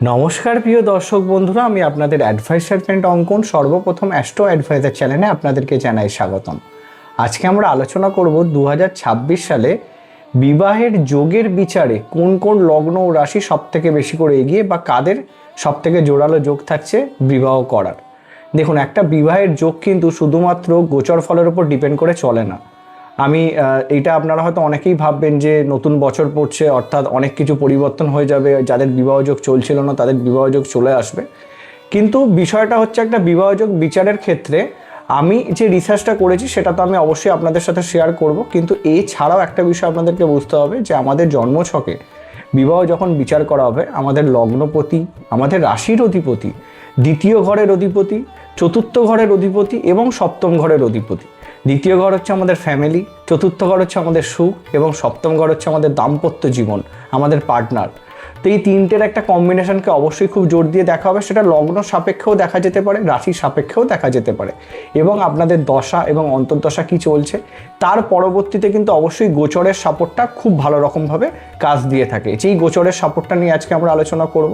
নমস্কার প্রিয় দর্শক বন্ধুরা, আমি আপনাদের অ্যাডভাইসার ফ্রেন্ড অঙ্কন, সর্বপ্রথম অ্যাস্ট্রো অ্যাডভাইজার চ্যানেলে আপনাদেরকে জানাই স্বাগতম। আজকে আমরা আলোচনা করব দু হাজার ছাব্বিশ সালে বিবাহের যোগের বিচারে কোন কোন লগ্ন ও রাশি সব থেকে বেশি করে এগিয়ে বা কাদের সব থেকে জোরালো যোগ থাকছে বিবাহ করার। দেখুন, একটা বিবাহের যোগ কিন্তু শুধুমাত্র গোচর ফলের উপর ডিপেন্ড করে চলে না। আমি এইটা আপনারা হয়তো অনেকেই ভাববেন যে নতুন বছর পড়ছে, অর্থাৎ অনেক কিছু পরিবর্তন হয়ে যাবে, যাদের বিবাহযোগ চলছিল না তাদের বিবাহযোগ চলে আসবে। কিন্তু বিষয়টা হচ্ছে একটা বিবাহযোগ বিচারের ক্ষেত্রে আমি যে রিসার্চটা করেছি সেটা তো আমি অবশ্যই আপনাদের সাথে শেয়ার করব, কিন্তু এছাড়াও একটা বিষয় আপনাদেরকে বুঝতে হবে যে আমাদের জন্মছকে বিবাহ যখন বিচার করা হবে, আমাদের লগ্নপতি, আমাদের রাশির অধিপতি, দ্বিতীয় ঘরের অধিপতি, চতুর্থ ঘরের অধিপতি এবং সপ্তম ঘরের অধিপতি দ্বিতীয় ঘর হচ্ছে আমাদের ফ্যামিলি চতুর্থ ঘর হচ্ছে আমাদের সুখ, এবং সপ্তম ঘর হচ্ছে আমাদের দাম্পত্য জীবন, আমাদের পার্টনার তো এই তিনটের একটা কম্বিনেশনকে অবশ্যই খুব জোর দিয়ে দেখা হবে। সেটা লগ্ন সাপেক্ষেও দেখা যেতে পারে রাশির সাপেক্ষেও দেখা যেতে পারে। এবং আপনাদের দশা এবং অন্তর্দশা কি চলছে, তার পরবর্তীতে কিন্তু অবশ্যই গোচরের সাপোর্টটা খুব ভালো রকমভাবে কাজ দিয়ে থাকে। যেই গোচরের সাপোর্টটা নিয়ে আজকে আমরা আলোচনা করব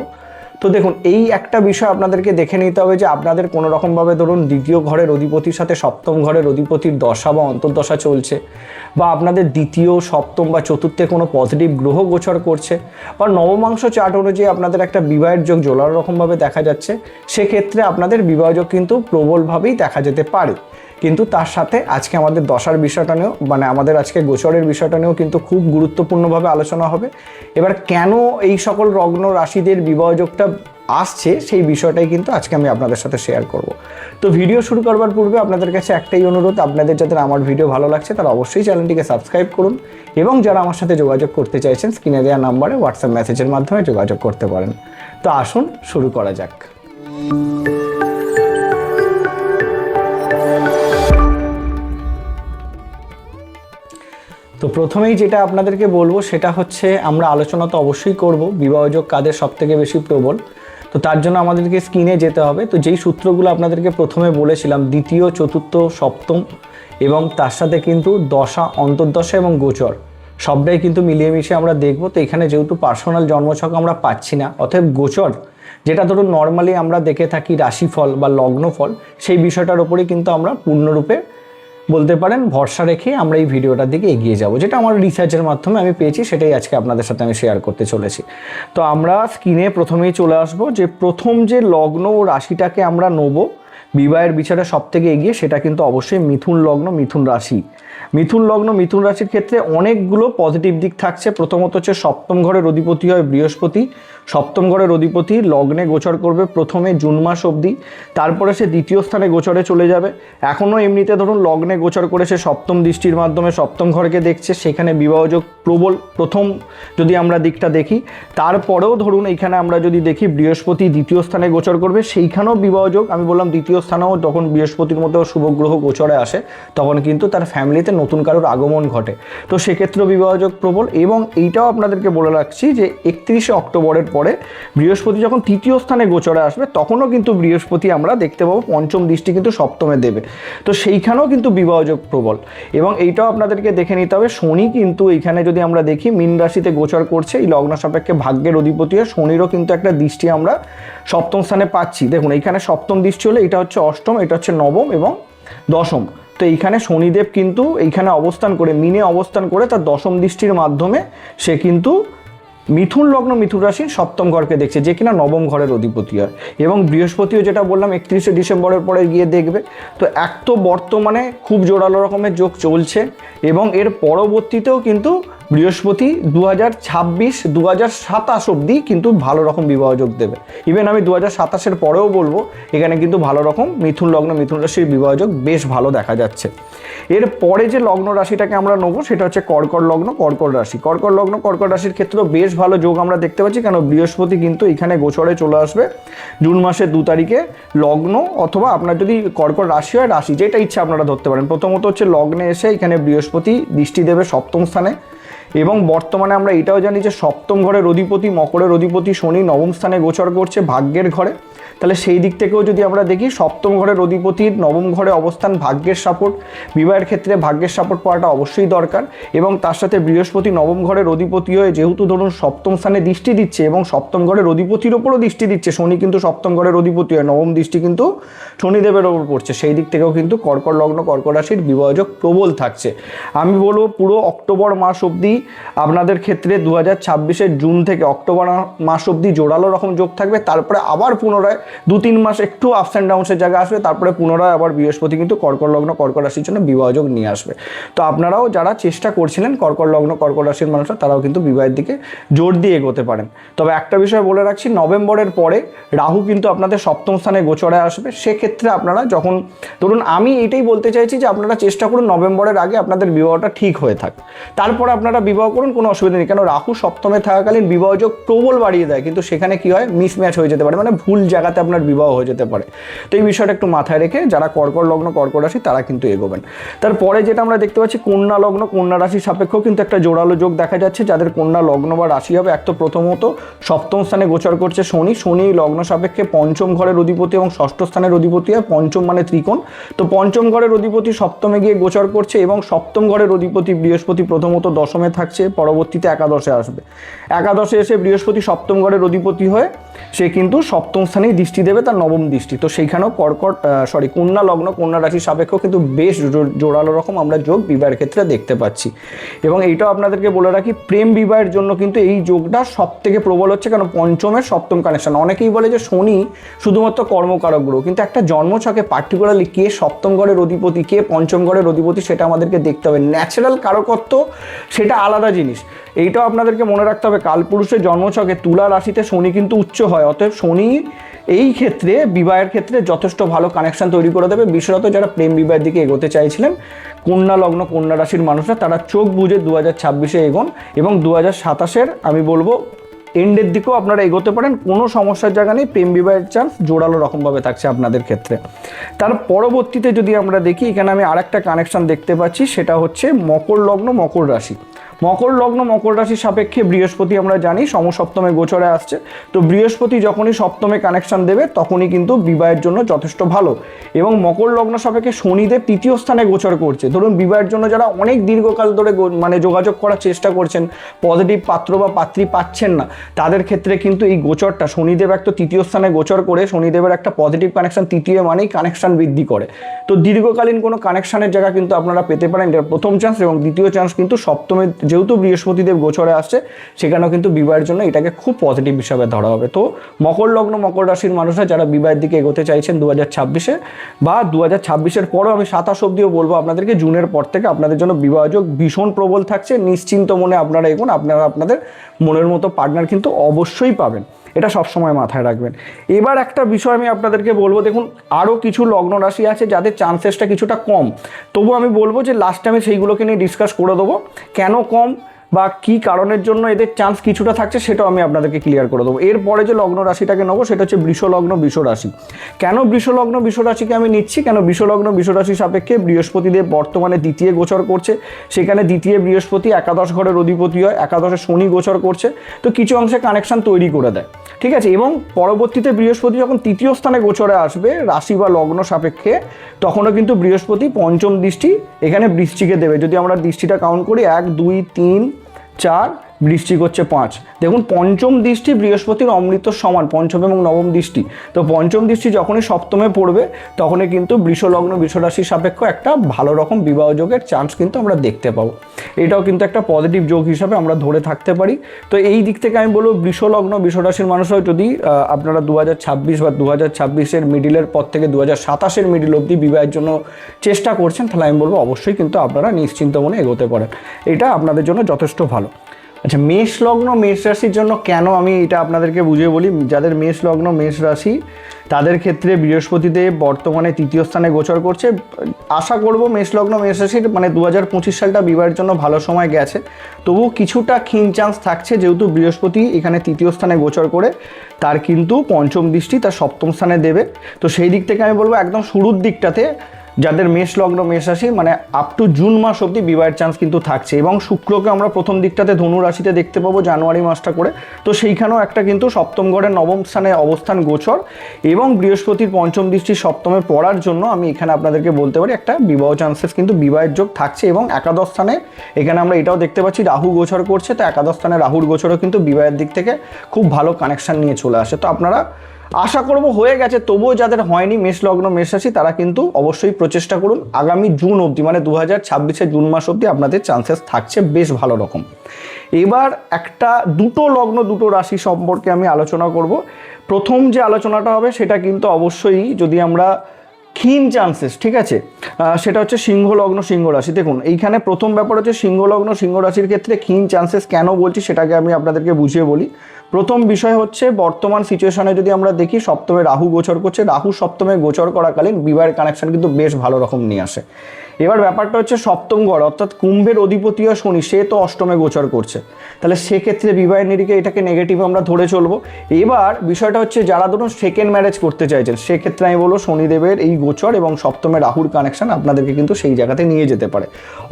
তো দেখুন, এই একটা বিষয় আপনাদেরকে দেখে নিতে হবে যে আপনাদের কোনো রকমভাবে ধরুন দ্বিতীয় ঘরের অধিপতির সাথে সপ্তম ঘরের অধিপতির দশা বা অন্তর্দশা চলছে, বা আপনাদের দ্বিতীয়, সপ্তম বা চতুর্থে কোনো পজিটিভ গ্রহ গোচর করছে, বা নবমাংশ চার্ট অনুযায়ী আপনাদের একটা বিবাহের যোগ জোলার রকমভাবে দেখা যাচ্ছে, সেক্ষেত্রে আপনাদের বিবাহযোগ কিন্তু প্রবলভাবেই দেখা যেতে পারে। কিন্তু তার সাথে আজকে আমাদের দশার বিষয়টা নিয়েও মানে আমাদের আজকে গোচরের বিষয়টা নিয়েও কিন্তু খুব গুরুত্বপূর্ণভাবে আলোচনা হবে। এবার কেন এই সকল রগ্ন রাশিদের বিবাহযোগটা আসছে সেই বিষয়টাই কিন্তু আজকে আমি আপনাদের সাথে শেয়ার করব। তো ভিডিও শুরু করবার পূর্বে আপনাদের কাছে একটাই অনুরোধ, আপনাদের যাদের আমার ভিডিও ভালো লাগছে তারা অবশ্যই চ্যানেলটিকে সাবস্ক্রাইব করুন এবং যারা আমার সাথে যোগাযোগ করতে চাইছেন স্ক্রিনে দেওয়া নাম্বারে হোয়াটসঅ্যাপ মেসেজের মাধ্যমে যোগাযোগ করতে পারেন। তো আসুন, শুরু করা যাক। প্রথমেই যেটা আপনাদেরকে বলব, সেটা হচ্ছে আমরা আলোচনা তো অবশ্যই করব, বিবাহযোগ কাদের সব থেকে বেশি প্রবল। তো তার জন্য আমাদেরকে স্ক্রিনে যেতে হবে। তো যেই সূত্রগুলো আপনাদেরকে প্রথমে বলেছিলাম, দ্বিতীয়, চতুর্থ, সপ্তম এবং তার সাথে কিন্তু দশা, অন্তর্দশা এবং গোচর, সবটাই কিন্তু মিলিয়ে মিশিয়ে আমরা দেখব। তো এখানে যেহেতু পার্সোনাল জন্মছক আমরা পাচ্ছি না, অতএব গোচর, যেটা ধরুন নর্মালি আমরা দেখে থাকি রাশিফল বা লগ্নফল, সেই বিষয়টার উপরেই কিন্তু আমরা পূর্ণরূপে বলতে পারেন, ভরসা রেখে আমরা এই ভিডিওটার দিকে এগিয়ে যাব। যেটা আমার রিসার্চের মাধ্যমে আমি পেয়েছি, সেটাই আজকে আপনাদের সাথে আমি শেয়ার করতে চলেছি। তো আমরা স্ক্রিনে প্রথমেই চলে আসব যে প্রথম যে লগ্ন ও রাশিটাকে আমরা নেব, বিবাহের বিচারে সব থেকে এগিয়ে সেটা কিন্তু অবশ্যই মিথুন লগ্ন, মিথুন রাশি। মিথুন লগ্ন, মিথুন রাশির ক্ষেত্রে অনেকগুলো পজিটিভ দিক থাকছে। প্রথমত হচ্ছে সপ্তম ঘরের অধিপতি হয় বৃহস্পতি সপ্তম ঘরের অধিপতি লগ্নে গোচর করবে প্রথমে জুন মাস অবধি, তারপরে সে দ্বিতীয় স্থানে গোচরে চলে যাবে। এখনও এমনিতে ধরুন লগ্নে গোচর করে সে সপ্তম দৃষ্টির মাধ্যমে সপ্তম ঘরকে দেখছে, সেখানে বিবাহযোগ প্রবল প্রথম যদি আমরা দিকটা দেখি, তারপরেও ধরুন এইখানে আমরা যদি দেখি বৃহস্পতি দ্বিতীয় স্থানে গোচর করবে, সেইখানেও বিবাহযোগ, আমি বললাম দ্বিতীয় স্থানেও তখন বৃহস্পতির মতো শুভগ্রহ গোচরে আসে, তখন কিন্তু তার ফ্যামিলিতে নতুন কারোর আগমন ঘটে। তো সেক্ষেত্রেও বিবাহযোগ প্রবল এবং এইটাও আপনাদেরকে বলে রাখছি যে একত্রিশে অক্টোবরের পরে বৃহস্পতি যখন তৃতীয় স্থানে গোচরে আসবে, তখনও কিন্তু বৃহস্পতি আমরা দেখতে পাবো, পঞ্চম দৃষ্টি কিন্তু সপ্তমে দেবে। তো সেইখানেও কিন্তু বিবাহযোগ প্রবল। এবং এইটাও আপনাদেরকে দেখে নিতে হবে, শনি কিন্তু এইখানে যদি আমরা দেখি, মীন রাশিতে গোচর করছে, এই লগ্ন সাপেক্ষে ভাগ্যের অধিপতি হয় শনিরও কিন্তু একটা দৃষ্টি আমরা সপ্তম স্থানে পাচ্ছি। দেখুন, এইখানে সপ্তম দৃষ্টি হলে এটা হচ্ছে অষ্টম, এটা হচ্ছে নবম এবং দশম। তো এইখানে শনিদেব কিন্তু এইখানে অবস্থান করে, মিনে অবস্থান করে তার দশম দৃষ্টির মাধ্যমে সে কিন্তু মিথুন লগ্ন মিথুন রাশির সপ্তম ঘরকে দেখছে যে কিনা নবম ঘরের অধিপতি হয়। এবং বৃহস্পতিও যেটা বললাম, একত্রিশে ডিসেম্বরের পরে গিয়ে দেখবে। তো এক তো বর্তমানে খুব জোরালো রকমের যোগ চলছে এবং এর পরবর্তীতেও কিন্তু বৃহস্পতি দু হাজার ছাব্বিশ দু হাজার সাতাশ অব্দি কিন্তু ভালো রকম বিবাহ যোগ দেবে। ইভেন আমি দু হাজার সাতাশের পরেও বলব, এখানে কিন্তু ভালো রকম মিথুন লগ্ন, মিথুন রাশির বিবাহ যোগ বেশ ভালো দেখা যাচ্ছে। এর পরে যে লগ্ন রাশিটাকে আমরা নেব, সেটা হচ্ছে কর্কট লগ্ন, কর্কট রাশি। কর্কট লগ্ন, কর্কট রাশির ক্ষেত্রেও বেশ ভালো যোগ আমরা দেখতে পাচ্ছি, কেন বৃহস্পতি কিন্তু এখানে গোচরে চলে আসবে। জুন মাসের দু তারিখে লগ্ন, অথবা আপনার যদি কর্কট রাশি হয়, রাশি যেটা ইচ্ছা আপনারা ধরতে পারেন। প্রথমত হচ্ছে লগ্নে এসে এখানে বৃহস্পতি দৃষ্টি দেবে সপ্তম স্থানে। এবং বর্তমানে আমরা এটাও জানি যে সপ্তম ঘরের অধিপতি, মকরের অধিপতি, শনি নবম স্থানে গোচর করছে ভাগ্যের ঘরে। তাহলে সেই দিক থেকেও যদি আমরা দেখি, সপ্তম ঘরের অধিপতির নবম ঘরে অবস্থান ভাগ্যের সাপোর্ট। বিবাহের ক্ষেত্রে ভাগ্যের সাপোর্ট পাওয়াটা অবশ্যই দরকার এবং তার সাথে বৃহস্পতি নবম ঘরের অধিপতি হয়ে যেহেতু ধরুন সপ্তম স্থানে দৃষ্টি দিচ্ছে এবং সপ্তম ঘরের অধিপতির ওপরও দৃষ্টি দিচ্ছে, শনি কিন্তু সপ্তম ঘরের অধিপতি হয়, নবম দৃষ্টি কিন্তু শনিদেবের ওপর পড়ছে। সেই দিক থেকেও কিন্তু কর্কট লগ্ন কর্কট রাশির বিবাহযোগ প্রবল থাকছে। আমি বলব পুরো অক্টোবর মাস অবধি আপনাদের ক্ষেত্রে দু হাজার ছাব্বিশের জুন থেকে অক্টোবর মাস অবধি জোরালো রকম যোগ থাকবে, তারপরে আবার পুনরায় দু তিন মাস একটু আপস অ্যান্ড ডাউনসের জায়গা আসবে, তারপরে পুনরায় আবার বৃহস্পতি কিন্তু কর্কট লগ্ন, কর্কট রাশির জন্য বিবাহযোগ নিয়ে আসবে। তো আপনারাও যারা চেষ্টা করছিলেন কর্কট লগ্ন, কর্কট রাশির মানুষরা, তারাও কিন্তু বিবাহের দিকে জোর দিয়ে এগোতে পারেন। তবে একটা বিষয় বলে রাখছি, নভেম্বরের পরে রাহু কিন্তু আপনাদের সপ্তম স্থানে গোচরে আসবে, সেক্ষেত্রে আপনারা যখন, ধরুন আমি এটাই বলতে চাইছি যে আপনারা চেষ্টা করুন নভেম্বরের আগে আপনাদের বিবাহটা ঠিক হয়ে থাক। তারপর আপনারা বিবাহ করুন, কোনো অসুবিধা নেই। কেন? রাহু সপ্তমে থাকাকালীন বিবাহযোগ প্রবল বাড়িয়ে দেয়। কিন্তু সেখানে কি হয়? মিসম্যাচ হয়ে যেতে পারে। মানে ভুল জায়গাতে আপনার বিবাহ হয়ে যেতে পারে। তো এই বিষয়টা একটু মাথায় রেখে যারা কর্কট লগ্ন, কর্কট রাশি, তারা কিন্তু এগোবেন। তারপরে যেটা আমরা দেখতে পাচ্ছি, কন্যা লগ্ন, কন্যা রাশি সাপেক্ষেও কিন্তু একটা জোরালো যোগ দেখা যাচ্ছে, যাদের কন্যা লগ্ন বা রাশি হবে এক তো প্রথমত সপ্তম স্থানে গোচর করছে শনি। শনি লগ্ন সাপেক্ষে পঞ্চম ঘরের অধিপতি এবং ষষ্ঠ স্থানের অধিপতি হয়। পঞ্চম মানে ত্রিকোণ। তো পঞ্চম ঘরের অধিপতি সপ্তমে গিয়ে গোচর করছে এবং সপ্তম ঘরের অধিপতি বৃহস্পতি প্রথমত দশমে থাকছে, পরবর্তীতে একাদশে আসবে। একাদশে এসে বৃহস্পতি সপ্তম ঘরের অধিপতি হয়ে সে কিন্তু সপ্তম স্থানেই দৃষ্টি দেবে তার নবম দৃষ্টি। তো সেইখানেও কর্কট সরি কন্যা লগ্ন, কন্যা রাশির সাপেক্ষেও কিন্তু বেশ জোরালো রকম আমরা যোগ বিবাহের ক্ষেত্রে দেখতে পাচ্ছি। এবং এইটাও আপনাদেরকে বলে রাখি, প্রেম বিবাহের জন্য কিন্তু এই যোগটা সব থেকে প্রবল হচ্ছে কারণ পঞ্চমের সপ্তম কানেকশন অনেকেই বলে যে শনি শুধুমাত্র কর্মকারক গ্রহ কিন্তু একটা জন্মছকে পার্টিকুলারলি কে সপ্তম ঘরের অধিপতি, কে পঞ্চম ঘরের অধিপতি সেটা আমাদেরকে দেখতে হবে। ন্যাচারাল কারকত্ব, সেটা আলাদা জিনিস। এইটাও আপনাদেরকে মনে রাখতে হবে, কালপুরুষের জন্মছকে তুলা রাশিতে শনি কিন্তু উচ্চ হয়, অতএব শনি এই ক্ষেত্রে, বিবাহের ক্ষেত্রে যথেষ্ট ভালো কানেকশন তৈরি করে দেবে। বিশেষত যারা প্রেম বিবাহের দিকে এগোতে চাইছিলেন, কন্যা লগ্ন, কন্যা রাশির মানুষরা, তারা চোখ বুঝে দু হাজার ছাব্বিশে এগোন এবং দু হাজার সাতাশের, আমি বলব এন্ডের দিকেও আপনারা এগোতে পারেন। কোনো সমস্যার জায়গা নেই, প্রেম বিবাহের চান্স জোরালো রকমভাবে থাকছে আপনাদের ক্ষেত্রে। তার পরবর্তীতে যদি আমরা দেখি, এখানে আমি আরেকটা কানেকশন দেখতে পাচ্ছি, সেটা হচ্ছে মকর লগ্ন, মকর রাশি। মকর লগ্ন, মকর রাশির সাপেক্ষে বৃহস্পতি আমরা জানি সমসপ্তমে গোচরে আসছে। তো বৃহস্পতি যখনই সপ্তমে কানেকশন দেবে, তখনই কিন্তু বিবাহের জন্য যথেষ্ট ভালো। এবং মকর লগ্ন সাপেক্ষে শনিদেব তৃতীয় স্থানে গোচর করছে। ধরুন বিবাহের জন্য যারা অনেক দীর্ঘকাল ধরে মানে যোগাযোগ করার চেষ্টা করছেন পজিটিভ পাত্র বা পাত্রী পাচ্ছেন না, তাদের ক্ষেত্রে কিন্তু এই গোচরটা শনিদেব একটা তৃতীয় স্থানে গোচর করে, শনিদেবের একটা পজিটিভ কানেকশন তৃতীয় মানেই কানেকশন বৃদ্ধি করে। তো দীর্ঘকালীন কোনো কানেকশনের জায়গা কিন্তু আপনারা পেতে পারেন, এটা প্রথম চান্স এবং দ্বিতীয় চান্স কিন্তু সপ্তমে যেহেতু বৃহস্পতিদেব গোচরে আসছে, সেখানেও কিন্তু বিবাহের জন্য এটাকে খুব পজিটিভ হিসাবে ধরা হবে। তো মকর লগ্ন, মকর রাশির মানুষরা যারা বিবাহের দিকে এগোতে চাইছেন দু হাজার ছাব্বিশে বা দু হাজার ছাব্বিশের পরও আমি সাতাশ অব্দিও বলব আপনাদেরকে, জুনের পর থেকে আপনাদের জন্য বিবাহযোগ ভীষণ প্রবল থাকছে। নিশ্চিন্ত মনে আপনারা এগোন, আপনারা আপনাদের মনের মতো পার্টনার কিন্তু অবশ্যই পাবেন। এটা সবসময় মাথায় রাখবেন। এবার একটা বিষয় আমি আপনাদেরকে বলব, দেখুন আরও কিছু লগ্ন রাশি আছে যাদের চান্সেসটা কিছুটা কম। তবু আমি বলব যে লাস্ট টাইমে সেইগুলোকে নিয়ে ডিসকাস করে দেবো। কেন কম? বা কি কারণের জন্য এদের চান্স কিছুটা থাকছে সেটাও আমি আপনাদেরকে ক্লিয়ার করে দেবো। এরপরে যে লগ্ন রাশিটাকে নেব, সেটা হচ্ছে বৃষ লগ্ন, বৃষ রাশি। কেন বৃষ লগ্ন, বৃষ রাশিকে আমি নিচ্ছি? কেন বৃষ লগ্ন, বৃষ রাশি সাপেক্ষে বৃহস্পতিদেব বর্তমানে দ্বিতীয় গোচর করছে। সেখানে দ্বিতীয় বৃহস্পতি একাদশ ঘরের অধিপতি হয়, একাদশে শনি গোচর করছে। তো কিছু অংশে কানেকশন তৈরি করে দেয়। ঠিক আছে? এবং পরবর্তীতে বৃহস্পতি যখন তৃতীয় স্থানে গোচরে আসবে, রাশি বা লগ্ন সাপেক্ষে, তখনও কিন্তু বৃহস্পতি পঞ্চম দৃষ্টি এখানে বৃষ্টিকে দেবে। যদি আমরা দৃষ্টিটা কাউন্ট করি, এক, দুই, তিন চার বৃষ্টিক হচ্ছে পাঁচ। দেখুন, পঞ্চম দৃষ্টি বৃহস্পতির অমৃত সমান, পঞ্চম এবং নবম দৃষ্টি। তো পঞ্চম দৃষ্টি যখনই সপ্তমে পড়বে, তখনই কিন্তু বৃষলগ্ন বৃষরাশির সাপেক্ষ একটা ভালো রকম বিবাহ যোগের চান্স কিন্তু আমরা দেখতে পাবো। এটাও কিন্তু একটা পজিটিভ যোগ হিসাবে আমরা ধরে থাকতে পারি। তো এই দিক থেকে আমি বলব, বৃষলগ্ন বৃষরাশির মানুষরাও যদি আপনারা দু বা দু হাজার মিডিলের পর থেকে দু হাজার সাতাশের মিডিল অবধি বিবাহের জন্য চেষ্টা করছেন, তাহলে আমি বলব অবশ্যই কিন্তু আপনারা নিশ্চিন্ত মনে এগোতে পারেন। এটা আপনাদের জন্য যথেষ্ট ভালো। আচ্ছা মেষ লগ্ন, মেষ রাশির জন্য কেন আমি এটা আপনাদেরকে বুঝিয়ে বলি? যাদের মেষ লগ্ন, মেষ রাশি, তাদের ক্ষেত্রে বৃহস্পতিদেব বর্তমানে তৃতীয় স্থানে গোচর করছে। আশা করব মেষ লগ্ন, মেষ রাশির মানে দু হাজার পঁচিশ সালটা বিবাহের জন্য ভালো সময় গেছে। তবু কিছুটা ক্ষীণ চান্স থাকছে, যেহেতু বৃহস্পতি এখানে তৃতীয় স্থানে গোচর করে, তার কিন্তু পঞ্চম দৃষ্টি তার সপ্তম স্থানে দেবে। তো সেই দিক থেকে আমি বলব একদম শুরুর দিকটাতে যাদের মেষ লগ্ন, মেষ রাশি মানে আপ টু জুন মাস অবধি বিবাহের চান্স কিন্তু থাকছে। এবং শুক্রকে আমরা প্রথম দিকটাতে ধনু রাশিতে দেখতে পাবো জানুয়ারি মাসটা করে। তো সেইখানেও একটা কিন্তু সপ্তম ঘরের নবম স্থানে অবস্থান গোচর। এবং বৃহস্পতির পঞ্চম দৃষ্টি সপ্তমে পড়ার জন্য আমি এখানে আপনাদেরকে বলতে পারি একটা বিবাহ চান্সেস কিন্তু বিবাহের যোগ থাকছে। এবং একাদশ স্থানে এখানে আমরা এটাও দেখতে পাচ্ছি রাহু গোচর করছে। তো একাদশ স্থানে রাহুর গোচরও কিন্তু বিবাহের দিক থেকে খুব ভালো কানেকশন নিয়ে চলে আসে। তো আপনারা আশা করব হয়ে গেছে, তবুও যাদের হয়নি মেষ লগ্ন, মেষ রাশি, তারা কিন্তু অবশ্যই প্রচেষ্টা করুন। আগামী জুন অবধি মানে দু হাজার ছাব্বিশে জুন মাস অবধি আপনাদের চান্সেস থাকছে বেশ ভালো রকম। এবার একটা দুটো লগ্ন, দুটো রাশি সম্পর্কে আমি আলোচনা করব। প্রথম যে আলোচনাটা হবে, সেটা কিন্তু অবশ্যই যদি আমরা ক্ষীণ চান্সেস ঠিক আছে? সেটা হচ্ছে সিংহ লগ্ন, সিংহ রাশি। দেখুন, এইখানে প্রথম ব্যাপার হচ্ছে সিংহ লগ্ন, সিংহ রাশির ক্ষেত্রে ক্ষীণ চান্সেস কেন বলছি, সেটাকে আমি আপনাদেরকে বুঝিয়ে বলি। প্রথম বিষয় হচ্ছে বর্তমান সিচুয়েশনে যদি আমরা দেখি, সপ্তমে রাহু গোচর করছে। রাহু সপ্তমে গোচর করাকালীন বিবাহের কানেকশন কিন্তু বেশ ভালো রকম নিয়ে আসে। এবার ব্যাপারটা হচ্ছে সপ্তম ঘর, অর্থাৎ কুম্ভের অধিপতিও শনি, সে তো অষ্টমে গোচর করছে। তাহলে সেক্ষেত্রে বিবাহের নিরিখে এটাকে নেগেটিভ আমরা ধরে চলবো। এবার বিষয়টা হচ্ছে যারা ধরুন সেকেন্ড ম্যারেজ করতে চাইছেন, সেক্ষেত্রে আমি বলব শনিদেবের এই গোচর এবং সপ্তমে রাহুর কানেকশন আপনাদেরকে কিন্তু সেই জায়গাতে নিয়ে যেতে পারে।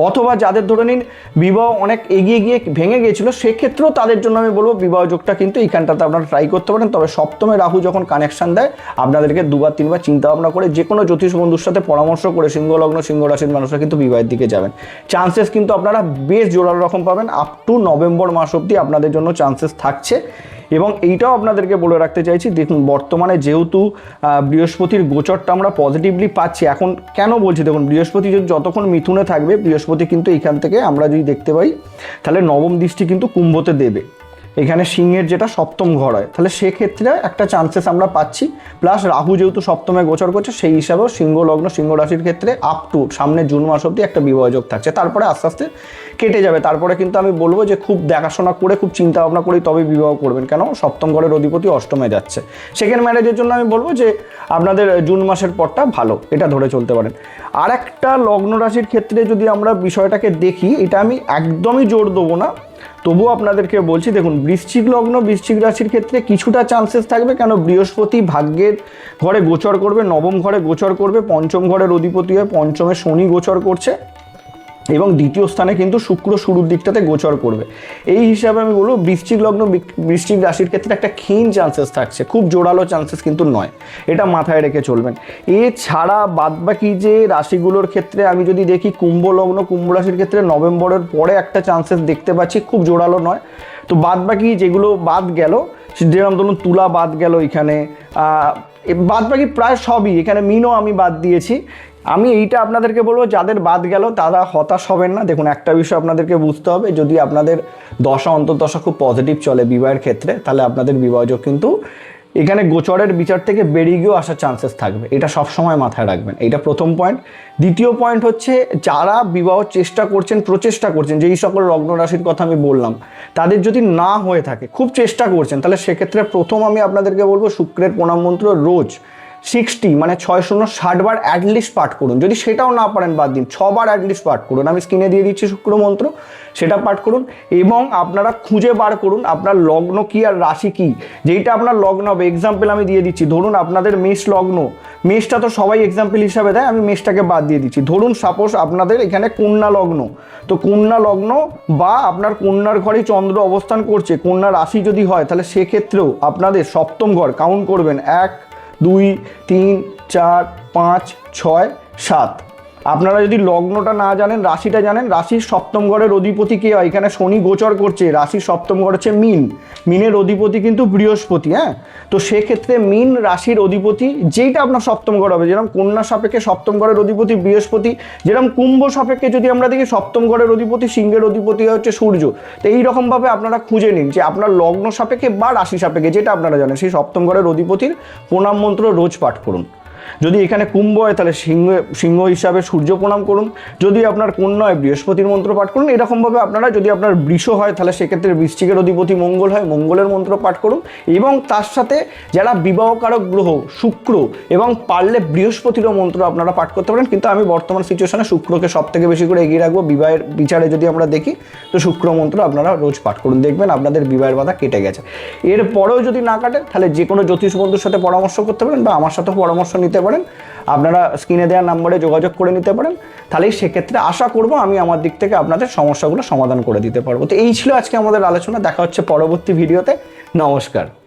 অথবা যাদের ধরে নিন বিবাহ অনেক এগিয়ে গিয়ে ভেঙে গিয়েছিল, সেক্ষেত্রেও তাদের জন্য আমি বলব বিবাহ যোগটা কিন্তু এইখানটাতে আপনারা ট্রাই করতে পারেন। তবে সপ্তমে রাহু যখন কানেকশন দেয়, আপনাদেরকে দুবার, তিনবার চিন্তা ভাবনা করে যে কোনো জ্যোতিষ বন্ধুর সাথে পরামর্শ করে সিংহ লগ্ন সিংহ রাশির মানুষরা কিন্তু বিবাহের দিকে যাবেন। চান্সেস কিন্তু আপনারা বেশ জোরালো রকম পাবেন। আপ টু নভেম্বর মাস অবধি আপনাদের জন্য চান্সেস থাকছে। এবং এইটাও আপনাদেরকে বলে রাখতে চাইছি, দেখুন, বর্তমানে যেহেতু বৃহস্পতির গোচরটা আমরা পজিটিভলি পাচ্ছি, এখন কেন বলছি? দেখুন, বৃহস্পতি যদি যতক্ষণ মিথুনে থাকবে, বৃহস্পতি কিন্তু এইখান থেকে আমরা যদি দেখতে পাই, তাহলে নবম দৃষ্টি কিন্তু কুম্ভতে দেবে। এখানে সিংহের যেটা সপ্তম ঘর হয়। তাহলে সেক্ষেত্রে একটা চান্সেস আমরা পাচ্ছি। প্লাস রাহু যেহেতু সপ্তমে গোচর করছে, সেই হিসাবেও সিংহ লগ্ন, সিংহ রাশির ক্ষেত্রে আপ টু সামনে জুন মাস অবধি একটা বিবাহযোগ থাকছে। তারপরে আস্তে আস্তে কেটে যাবে। তারপরে কিন্তু আমি বলব যে খুব দেখাশোনা করে, খুব চিন্তা ভাবনা করেই তবে বিবাহ করবেন। কেন? সপ্তম ঘরের অধিপতি অষ্টমে যাচ্ছে। সেকেন্ড ম্যারেজের জন্য আমি বলব যে আপনাদের জুন মাসের পরটা ভালো, এটা ধরে চলতে পারেন। আর একটা লগ্ন রাশির ক্ষেত্রে যদি আমরা বিষয়টাকে দেখি, এটা আমি একদমই জোর দেবো না। তবুও আপনাদেরকে বলছি, দেখুন, বৃশ্চিক লগ্ন, বৃশ্চিক রাশির ক্ষেত্রে কিছুটা চান্সেস থাকবে, কেন বৃহস্পতি ভাগ্যের ঘরে গোচর করবে, নবম ঘরে গোচর করবে, পঞ্চম ঘরের অধিপতি হয়ে পঞ্চমে শনি গোচর করছে। এবং দ্বিতীয় স্থানে কিন্তু শুক্র শুরুর দিকটাতে গোচর করবে। এই হিসাবে আমি বলব বৃশ্চিক লগ্ন বৃশ্চিক রাশির ক্ষেত্রে একটা ক্ষীণ চান্সেস থাকছে, খুব জোরালো চান্সেস কিন্তু নয়। এটা মাথায় রেখে চলবেন। এছাড়া বাদবাকি যে রাশিগুলোর ক্ষেত্রে আমি যদি দেখি কুম্ভ লগ্ন, কুম্ভ রাশির ক্ষেত্রে নভেম্বরের পরে একটা চান্সেস দেখতে পাচ্ছি, খুব জোরালো নয়। তো বাদবাকি যেগুলো বাদ গেল যেরকম ধরুন তুলা বাদ গেল এখানে বাদ বাকি প্রায় সবই, এখানে মিনও আমি বাদ দিয়েছি। আমি এইটা আপনাদেরকে বলব, যাদের বাদ গেল তারা হতাশ হবেন না। দেখুন, একটা বিষয় আপনাদেরকে বুঝতে হবে, যদি আপনাদের দশা, অন্তর্দশা খুব পজিটিভ চলে বিবাহের ক্ষেত্রে, তাহলে আপনাদের বিবাহযোগ কিন্তু এখানে গোচরের বিচার থেকে বেরিয়ে গিয়েও আসার চান্সেস থাকবে। এটা সবসময় মাথায় রাখবেন। এটা প্রথম পয়েন্ট দ্বিতীয় পয়েন্ট হচ্ছে, যারা বিবাহ চেষ্টা করছেন, প্রচেষ্টা করছেন, যেই সকল লগ্ন রাশির কথা আমি বললাম, তাদের যদি না হয়ে থাকে, খুব চেষ্টা করছেন, তাহলে সেক্ষেত্রে প্রথম আমি আপনাদেরকে বলব, শুক্রের প্রণাম মন্ত্র রোজ সিক্সটি মানে ছয় শূন্য ষাট বার অ্যাটলিস্ট পাঠ করুন। যদি সেটাও না পারেন, বাদ দিন। ছবার অ্যাটলিস্ট পাঠ করুন। আমি স্ক্রিনে দিয়ে দিচ্ছি শুক্র মন্ত্র, সেটা পাঠ করুন। এবং আপনারা খুঁজে বার করুন আপনার লগ্ন কি আর রাশি কি। যেইটা আপনার লগ্ন হবে এক্সাম্পল আমি দিয়ে দিচ্ছি। ধরুন আপনাদের মেষ লগ্ন। মেষটা তো সবাই এক্সাম্পল হিসাবে দেয়, আমি মেষটাকে বাদ দিয়ে দিচ্ছি। ধরুন সাপোজ আপনাদের এখানে কন্যা লগ্ন। তো কন্যা লগ্ন বা আপনার কন্যার ঘরেই চন্দ্র অবস্থান করছে, কন্যা রাশি যদি হয়, তাহলে সেক্ষেত্রেও আপনাদের সপ্তম ঘর কাউন্ট করবেন। এক দুই তিন চার পাঁচ ছয় সাত। আপনারা যদি লগ্নটা না জানেন, রাশিটা জানেন, রাশির সপ্তম ঘরের অধিপতি কে? হয় এখানে শনি গোচর করছে, রাশির সপ্তম ঘর হচ্ছে মিন। মিনের অধিপতি কিন্তু বৃহস্পতি হ্যাঁ? তো সেক্ষেত্রে মিন রাশির অধিপতি, যেইটা আপনার সপ্তম ঘর হবে, যেরকম কন্যা সাপেক্ষে সপ্তম ঘরের অধিপতি বৃহস্পতি, যেরকম কুম্ভ সাপেক্ষে যদি আমরা দেখি সপ্তম ঘরের অধিপতি, সিংহের অধিপতি হচ্ছে সূর্য। তো এইরকমভাবে আপনারা খুঁজে নিন যে আপনার লগ্ন সাপেক্ষে বা রাশি সাপেক্ষে, যেটা আপনারা জানেন, সেই সপ্তম ঘরের অধিপতির প্রণাম মন্ত্র রোজ পাঠ করুন। যদি এখানে কুম্ভ হয়, তাহলে সিংহ সিংহ হিসাবে সূর্য প্রণাম করুন। যদি আপনার কন্যা হয়, বৃহস্পতির মন্ত্র পাঠ করুন। এরকমভাবে আপনারা যদি আপনার বৃষ হয়, তাহলে সেক্ষেত্রে বৃশ্চিকের অধিপতি মঙ্গল হয়, মঙ্গলের মন্ত্র পাঠ করুন। এবং তার সাথে যারা বিবাহকারক গ্রহ, শুক্র এবং পারলে বৃহস্পতিরও মন্ত্র আপনারা পাঠ করতে পারেন। কিন্তু আমি বর্তমান সিচুয়েশনে শুক্রকে সব থেকে বেশি করে এগিয়ে রাখব। বিবাহের বিচারে যদি আমরা দেখি, তো শুক্র মন্ত্র আপনারা রোজ পাঠ করুন। দেখবেন আপনাদের বিবাহের বাধা কেটে গেছে। এরপরেও যদি না কাটে, তাহলে যে কোনো জ্যোতিষ বন্ধুর সাথে পরামর্শ করতে পারেন বা আমার সাথেও পরামর্শ নিতে পারেন। আপনারা স্ক্রিনে দেওয়া নাম্বারে যোগাযোগ করে নিতে পারেন। তাহলে সেক্ষেত্রে আশা করব আমি আমার দিক থেকে আপনাদের সমস্যাগুলো সমাধান করে দিতে পারব। তো এই ছিল আজকে আমাদের আলোচনা। দেখা হচ্ছে পরবর্তী ভিডিওতে নমস্কার।